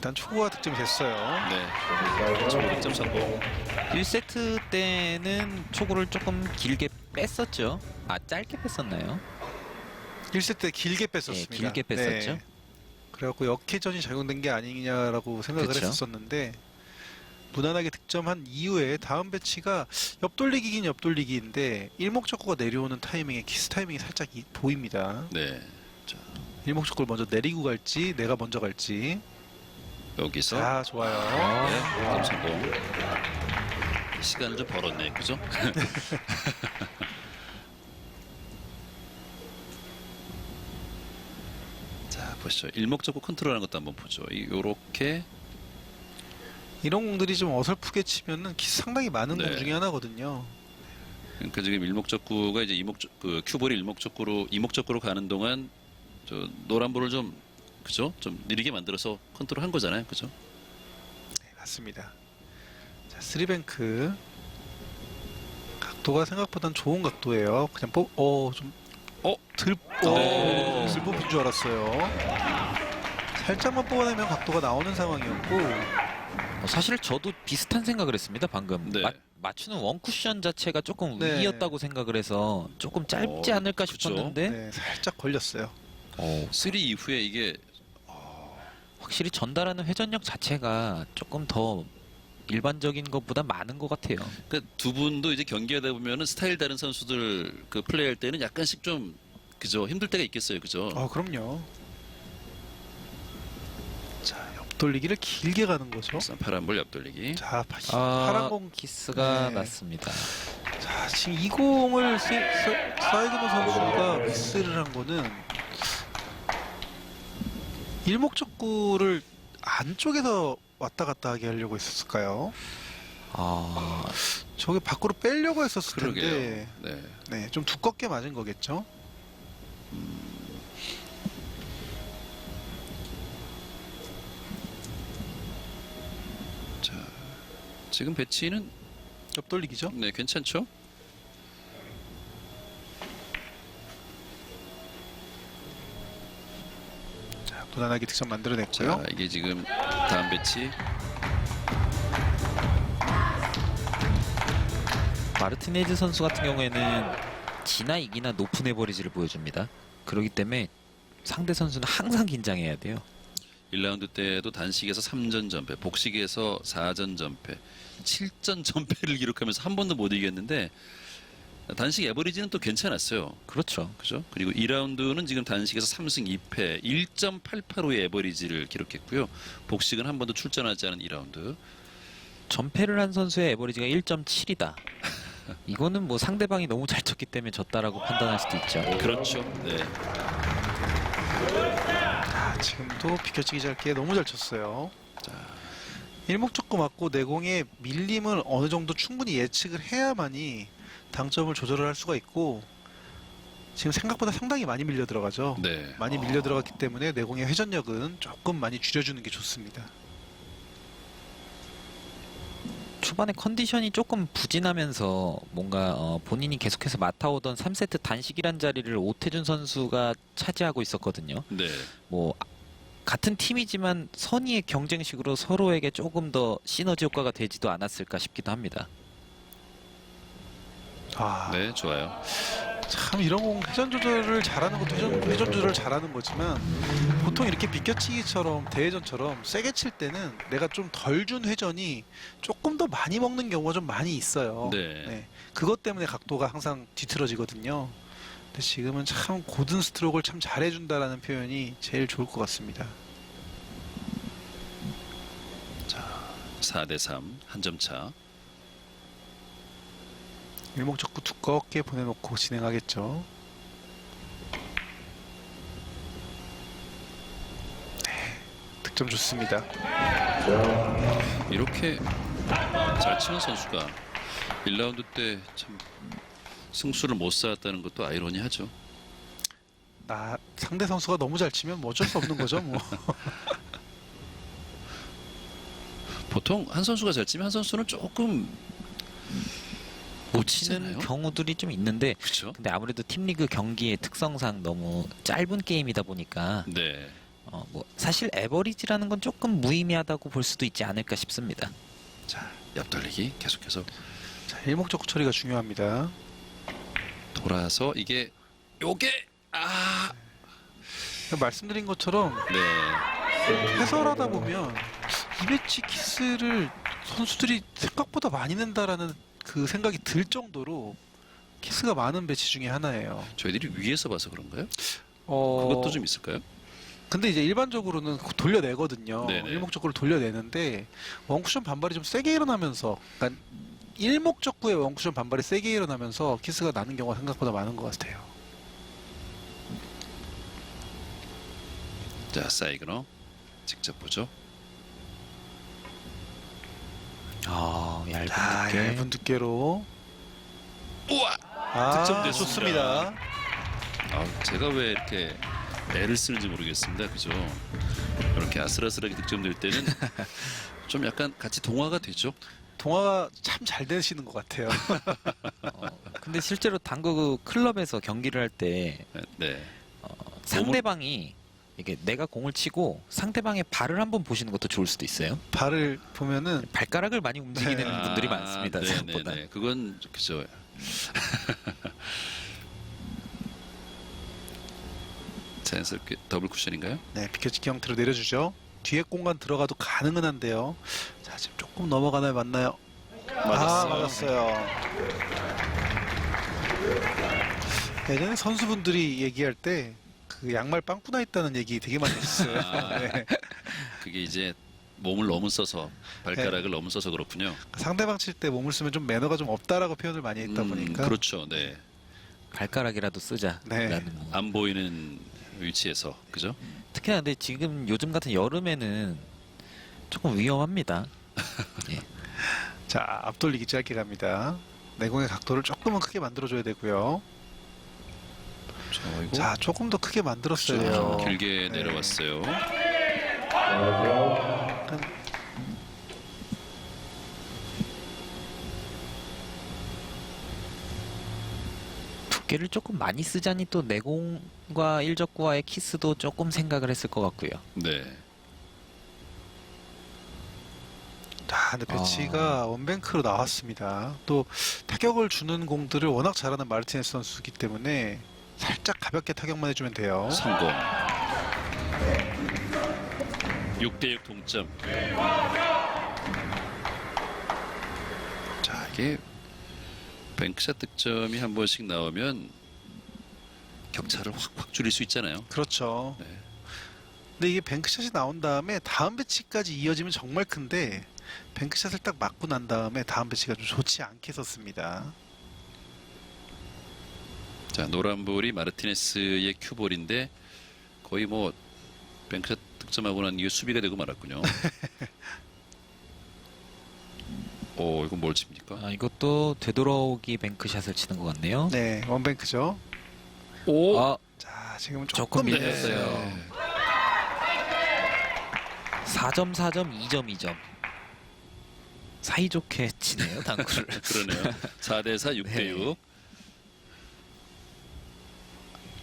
일단 초구가 득점이 됐어요. 네. 초구 득점 성공. 1세트 때는 초구를 조금 길게 뺐었죠. 아 짧게 뺐었나요? 1세트 때 길게 뺐었습니다. 예, 길게 뺐었죠. 그래갖고 역회전이 작용된 게 아니냐라고 생각을 그쵸. 했었는데 무난하게 득점한 이후에 다음 배치가 옆돌리기긴 옆돌리기인데 일목적구가 내려오는 타이밍에 키스 타이밍이 살짝 이- 보입니다. 네. 일목적구를 먼저 내리고 갈지 내가 먼저 갈지 여기서 자 좋아요. 네, 성공. 시간을 좀 벌었네, 그죠? 자 보시죠. 일목적구 컨트롤하는 것도 한번 보죠. 이- 요렇게 이런 공들이 좀 어설프게 치면은 상당히 많은 네. 공 중에 하나거든요. 그러니까 지금 일목적구가 이제 이목적 그 큐볼이 일목적구로 이목적구로 가는 동안 저 노란 볼을 좀 그죠? 좀 느리게 만들어서 컨트롤한 거잖아요, 그죠? 네, 맞습니다. 자 쓰리뱅크 각도가 생각보단 좋은 각도예요. 그냥 뽑, 어, 좀, 어? 들, 네. 어, 들 뽑힌 줄 알았어요. 살짝만 뽑아내면 각도가 나오는 상황이었고, 어, 사실 저도 비슷한 생각을 했습니다. 방금 네. 마- 맞추는 원 쿠션 자체가 조금 네. 위였다고 생각을 해서 조금 짧지 어, 않을까 그쵸. 싶었는데 네, 살짝 걸렸어요. 어, 쓰리 이후에 이게 확실히 전달하는 회전력 자체가 조금 더 일반적인 것보다 많은 것 같아요. 그러니까 두 분도 이제 경기하다 보면은 스타일 다른 선수들 그 플레이할 때는 약간씩 좀 그죠 힘들 때가 있겠어요, 그죠? 어, 그럼요. 자, 옆돌리기를 길게 가는 거죠. 그래서 파란 볼 옆돌리기. 자, 파, 아, 파란 공. 키스가 네. 났습니다. 자, 지금 이 공을 세, 사- 사이드노 선수가 미스를 한 거는 일목적구를 안쪽에서 왔다 갔다 하게 하려고 했었을까요? 아, 저게 밖으로 빼려고 했었을 그러게요. 텐데 네. 네, 좀 두껍게 맞은 거겠죠? 자, 지금 배치는 옆돌리기죠? 네 괜찮죠? 자, 무난하게 득점 자, 만들어냈고요. 이게 지금 다음 배치. 마르티네즈 선수 같은 경우에는 지나 이기나 높은 에버리지를 보여줍니다. 그렇기 때문에 상대 선수는 항상 긴장해야 돼요. 1라운드 때도 단식에서 3전 전패, 복식에서 4전 전패, 7전 전패를 기록하면서 한 번도 못 이겼는데 단식 에버리지는 또 괜찮았어요. 그렇죠. 그죠? 그리고 2라운드는 지금 단식에서 3승 2패, 1.88호의 에버리지를 기록했고요. 복식은 한 번도 출전하지 않은 2라운드. 전패를 한 선수의 에버리지가 1.7이다. 이거는 뭐 상대방이 너무 잘 쳤기 때문에 졌다라고 판단할 수도 있죠. 그렇죠. 네. 아, 지금도 비켜치기 짧게 너무 잘 쳤어요. 자, 일목적구 맞고 내공의 밀림을 어느 정도 충분히 예측을 해야만이 당점을 조절을 할 수가 있고 지금 생각보다 상당히 많이 밀려 들어가죠. 네. 많이 어, 밀려 들어갔기 때문에 내공의 회전력은 조금 많이 줄여주는 게 좋습니다. 초반에 컨디션이 조금 부진하면서 뭔가 어, 본인이 계속해서 맡아오던 3세트 단식이란 자리를 오태준 선수가 차지하고 있었거든요. 네. 뭐 아, 같은 팀이지만 선의의 경쟁식으로 서로에게 조금 더 시너지 효과가 되지도 않았을까 싶기도 합니다. 아, 네, 좋아요. 참 이런 공 회전 조절을 잘하는 것도 회전, 회전 조절을 잘하는 거지만 보통 이렇게 비껴치기처럼 대회전처럼 세게 칠 때는 내가 좀 덜 준 회전이 조금 더 많이 먹는 경우가 좀 많이 있어요. 네. 그것 때문에 각도가 항상 뒤틀어지거든요. 근데 지금은 참 고든 스트로크를 참 잘해준다라는 표현이 제일 좋을 것 같습니다. 4대 3, 한 점 차. 일목적구 두껍게 보내놓고 진행하겠죠. 네, 득점 좋습니다. 이렇게 잘 치는 선수가 1라운드 때 참 승수를 못 쌓았다는 것도 아이러니하죠. 나 상대 선수가 너무 잘 치면 뭐 어쩔 수 없는 거죠, 뭐. 보통 한 선수가 잘 치면 한 선수는 조금 못 치는. 경우들이 좀 있는데 그렇죠. 근데 아무래도 팀리그 경기의 특성상 너무 짧은 게임이다 보니까 네. 어, 뭐 사실 에버리지라는 건 조금 무의미하다고 볼 수도 있지 않을까 싶습니다. 자, 옆돌리기 계속해서 자, 일목적구 처리가 중요합니다. 돌아서 이게 요게 아, 말씀드린 것처럼 네. 해설하다 보면 이배치 키스를 선수들이 생각보다 많이 낸다라는 그 생각이 들 정도로 키스가 많은 배치 중에 하나예요. 저희들이 위에서 봐서 그런가요? 어, 그것도 좀 있을까요? 근데 이제 일반적으로는 돌려내거든요. 네네. 일목적구를 돌려내는데 원쿠션 반발이 좀 세게 일어나면서 그러니까 일목적구의 원쿠션 반발이 세게 일어나면서 키스가 나는 경우가 생각보다 많은 것 같아요. 자, 사이그너 직접 보죠. 아 얇은 자, 두께. 얇은 두께로 우와! 아, 득점됐습니다. 좋습니다. 아, 제가 왜 이렇게 애를 쓰는지 모르겠습니다. 그죠? 이렇게 아슬아슬하게 득점될 때는 좀 약간 같이 동화가 되죠. 동화가 참 잘 되시는 것 같아요. 어, 근데 실제로 당구 그 클럽에서 경기를 할 때 네. 상대방이 이게 내가 공을 치고 상대방의 발을 한번 보시는 것도 좋을 수도 있어요. 발을 보면은 발가락을 많이 움직이는 네. 분들이 많습니다. 네, 생각보다. 네, 네. 그건 그죠. 자연스럽게 더블 쿠션인가요? 네, 비켜치기 형태로 내려주죠. 뒤에 공간 들어가도 가능은 한데요. 자, 지금 조금 넘어가나요, 맞나요? 아, 맞았어요. 예전에 선수분들이 얘기할 때 그 양말 빵꾸나 있다는 얘기 되게 많이 했어요. 아. 네. 그게 이제 몸을 너무 써서 발가락을 너무 써서 그렇군요. 상대방 칠 때 몸을 쓰면 좀 매너가 좀 없다라고 표현을 많이 했다 음, 보니까 그렇죠. 네. 발가락이라도 쓰자라는 네. 뭐. 안 보이는 위치에서 그죠? 특히나 근데 지금 요즘 같은 여름에는 조금 위험합니다. 자 앞돌리기 짧게 갑니다. 내공의 각도를 조금은 크게 만들어줘야 되고요. 자, 이거 자 조금 더 크게 만들었어요. 좀 길게 네. 내려왔어요. 두께를 조금 많이 쓰자니 또 내공과 일적구와의 키스도 조금 생각을 했을 것 같고요. 네. 자, 근데 배치가 원뱅크로 나왔습니다. 또 타격을 주는 공들을 워낙 잘하는 마르티네스 선수이기 때문에 살짝 가볍게 타격만 해주면 돼요. 성공. 6대6 동점. 자, 이게 뱅크샷 득점이 한 번씩 나오면 격차를 확확 줄일 수 있잖아요. 그렇죠. 네. 근데 이게 뱅크샷이 나온 다음에 다음 배치까지 이어지면 정말 큰데 뱅크샷을 딱 맞고 난 다음에 다음 배치가 좀 좋지 않게 썼습니다. 자, 노란 볼이 마르티네스의 큐볼인데 거의 뭐 뱅크샷 득점하고 난 이후 수비가 되고 말았군요. 오, 이건 뭘 칩니까? 아, 이것도 되돌아오기 뱅크샷을 치는 것 같네요. 네, 원뱅크죠. 오, 아, 자, 지금 조금 조금 밀렸어요. 네. 4점, 4점, 2점, 2점. 사이좋게 치네요, 당구를. 그러네요. 4 대 4, 6 대 6.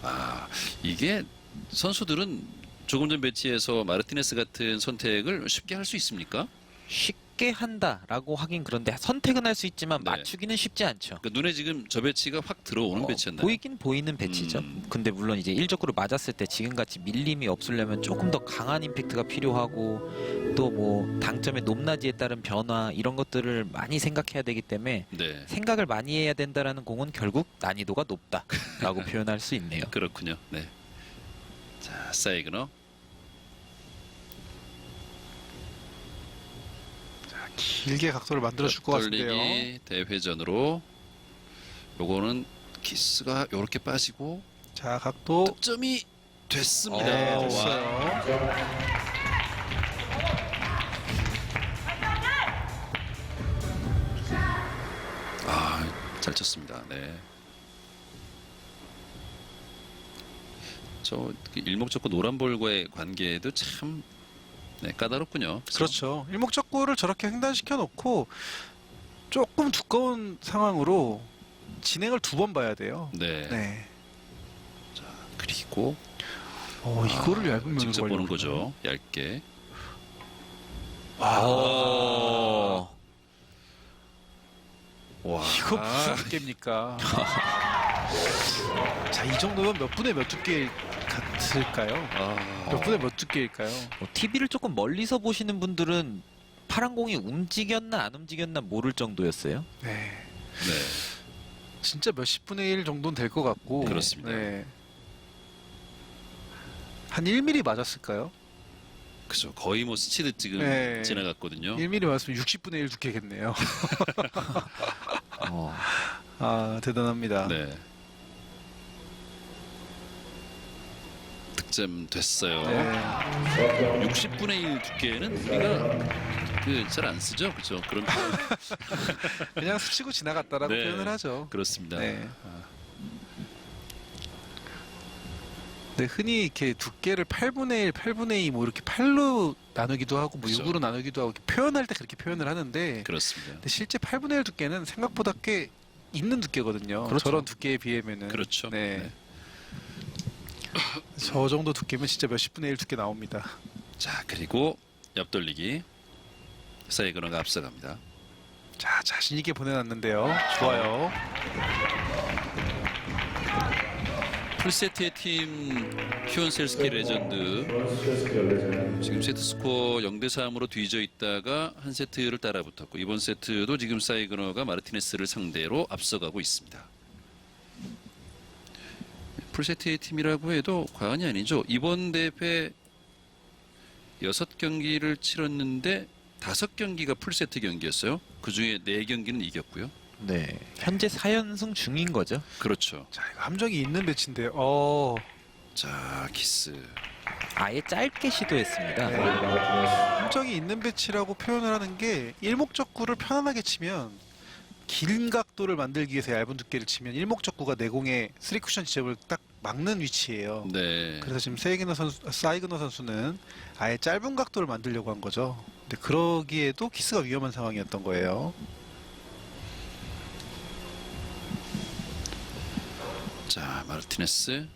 네. 아, 이게 선수들은 조금 전 배치에서 마르티네스 같은 선택을 쉽게 할 수 있습니까? 쉽 게 한다라고 하긴 그런데 선택은 할 수 있지만 네. 맞추기는 쉽지 않죠. 그러니까 눈에 지금 저 배치가 확 들어오는 어, 배치였나요? 보이긴 보이는 배치죠. 음. 근데 물론 이제 일적으로 맞았을 때 지금같이 밀림이 없으려면 조금 더 강한 임팩트가 필요하고 또 뭐 당점의 높낮이에 따른 변화 이런 것들을 많이 생각해야 되기 때문에 네, 생각을 많이 해야 된다라는 공은 결국 난이도가 높다라고 표현할 수 있네요. 그렇군요. 네. 자, 사이그너. 길게 각도를 만들어 줄 것 같은데요. 떨리기 대회전으로 요거는 키스가 요렇게 빠지고 자, 각도 득점이 됐습니다. 네, 와. 됐어요. 아, 잘 쳤습니다. 네. 저 일목적고 노란 볼과의 관계도 참 네, 까다롭군요. 그죠? 그렇죠. 일목적구를 저렇게 횡단시켜 놓고 조금 두꺼운 상황으로 진행을 두 번 봐야 돼요. 네. 네. 그리고 어, 이거를 얇은 면으로 직접 보는 거죠. 얇게. 어. 와. 이거 무슨 두께입니까? 자, 이 정도면 몇 분의 몇 두께 같을까요? 아. 몇 분의 몇 두께일까요? TV를 뭐 조금 멀리서 보시는 분들은 파란 공이 움직였나 안 움직였나 모를 정도였어요. 네. 네. 진짜 몇십 분의 1 정도는 될 것 같고. 그렇습니다. 네. 한 1mm 맞았을까요? 그죠. 거의 뭐 스치듯 지금 네. 지나갔거든요. 1mm 맞았으면 60분의 1 두께겠네요. 어. 아, 대단합니다. 네. 득점 됐어요. 네. 60분의 1 두께는 우리가 그 잘 안 쓰죠. 그죠. 그런. 그냥 스치고 지나갔다라고 네. 표현을 하죠. 그렇습니다. 네. 네, 흔히 이렇게 두께를 8분의 1, 8분의 2 뭐 이렇게 8로 나누기도 하고 뭐 그죠. 6으로 나누기도 하고 표현할 때 그렇게 표현을 하는데 그렇습니다. 근데 실제 8분의 1 두께는 생각보다 꽤 있는 두께거든요. 그렇죠. 저런 두께에 비하면은. 그렇죠. 네. 네. 저 정도 두께면 진짜 몇십 분의 1 두께 나옵니다. 자, 그리고 옆돌리기. 사이그너가 앞서갑니다. 자, 자신 있게 보내놨는데요. 좋아요. 풀세트의 팀 휴원셀스키 레전드 지금 세트 스코어 0대 3으로 뒤져 있다가 한 세트를 따라붙었고 이번 세트도 지금 사이그너가 마르티네스를 상대로 앞서가고 있습니다. 풀세트의 팀이라고 해도 과언이 아니죠. 이번 대회 6경기를 치렀는데 5경기가 풀세트 경기였어요. 그 중에 4경기는 이겼고요. 네. 현재 4연승 중인 거죠. 그렇죠. 자, 이거 함정이 있는 배치인데요. 어, 자, 키스. 아예 짧게 시도했습니다. 네. 함정이 있는 배치라고 표현을 하는 게 일목적구를 편안하게 치면 긴 각도를 만들기 위해서 얇은 두께를 치면 일목적구가 내공의 쓰리 쿠션 지점을 딱 막는 위치예요. 네. 그래서 지금 세이그너 선수, 사이그너 선수는 아예 짧은 각도를 만들려고 한 거죠. 근데 그러기에도 키스가 위험한 상황이었던 거예요. 자, 마르티네스.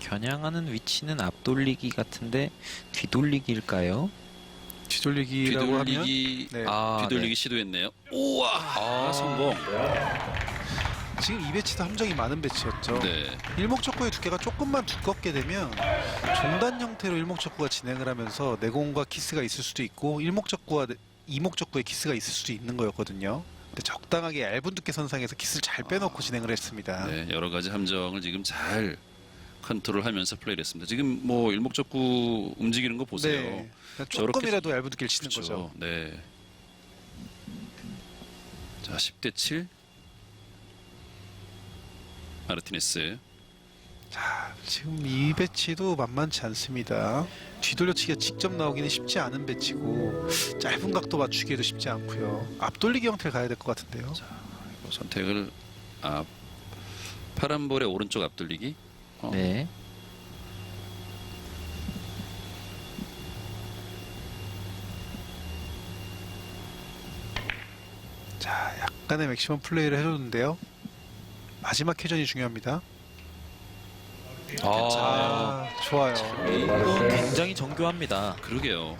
겨냥하는 위치는 앞돌리기 같은데 뒤돌리기일까요? 뒤돌리기라고 하면 뒤돌리기 네. 아, 뒤돌리기 시도했네요. 우와 아. 성공. 지금 이 배치도 함정이 많은 배치였죠. 네. 일목적구의 두께가 조금만 두껍게 되면 종단 형태로 일목적구가 진행을 하면서 내공과 키스가 있을 수도 있고 일목적구와 네- 이목적구의 키스가 있을 수도 있는 거였거든요. 근데 적당하게 얇은 두께 선상에서 키스를 잘 빼놓고 진행을 했습니다. 네, 여러 가지 함정을 지금 잘 컨트롤하면서 플레이를 했습니다. 지금 뭐 일목적구 움직이는 거 보세요. 네. 저렇게- 조금이라도 얇은 두께를 치는 그렇죠. 거죠. 네. 자, 10대 7. 마르티네스. 자, 지금 이 배치도 만만치 않습니다. 뒤돌려치기가 직접 나오기는 쉽지 않은 배치고 짧은 각도 맞추기에도 쉽지 않고요. 앞돌리기 형태를 가야 될 것 같은데요. 뭐 선택을 앞 파란 볼의 오른쪽 앞돌리기. 어, 네. 자, 약간의 맥시멈 플레이를 해줬는데요. 마지막 회전이 중요합니다. 아, 아, 좋아요. 이거 굉장히 정교합니다. 그러게요.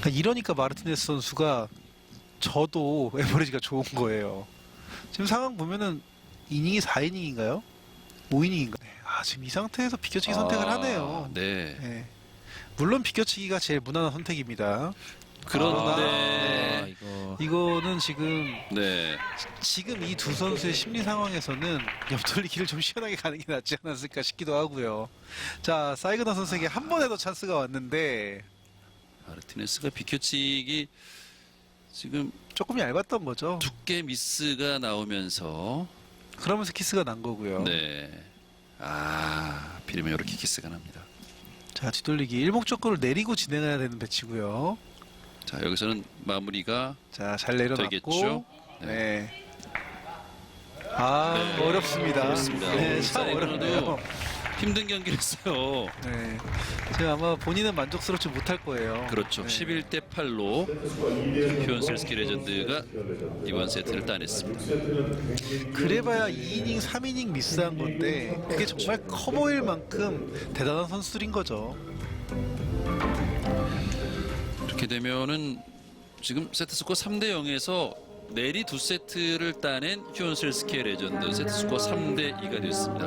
그러니까 이러니까 마르티네스 선수가 저도 에버리지가 좋은 거예요. 지금 상황 보면은 이닝이 4이닝인가요? 5이닝인가? 아, 지금 이 상태에서 비껴치기 선택을 아, 하네요. 네. 네. 물론 비껴치기가 제일 무난한 선택입니다. 그런데 아, 이거 이거는 지금 네. 지금 이 두 선수의 심리 상황에서는 옆돌리기를 좀 시원하게 가는 게 낫지 않았을까 싶기도 하고요. 자, 사이그너 선수에게 한 번에도 찬스가 왔는데 마르티네스가 비켜치기 지금 조금 얇았던 거죠. 두께 미스가 나오면서 그러면서 키스가 난 거고요. 네. 아, 비리면 이렇게 키스가 납니다. 자, 뒤돌리기 일목적구를 내리고 진행해야 되는 배치고요. 자, 여기서는 마무리가 자, 잘 내려놨고. 되겠죠? 네. 네. 아, 네. 어렵습니다. 그렇습니다. 네, 참 어렵네요. 힘든 경기를 했어요. 네. 제가 아마 본인은 만족스럽지 못할 거예요. 그렇죠. 네. 11대 8로 휴원셀스키 레전드가 이번 세트를 따냈습니다. 그래봐야 2이닝, 3이닝 미스한 건데 그게 정말 커 보일 만큼 대단한 선수들인 거죠. 되면은 지금 세트 스코어 3대 0에서 내리 두 세트를 따낸 휴원셀스키 레전드 세트 스코어 3대 2가 됐습니다.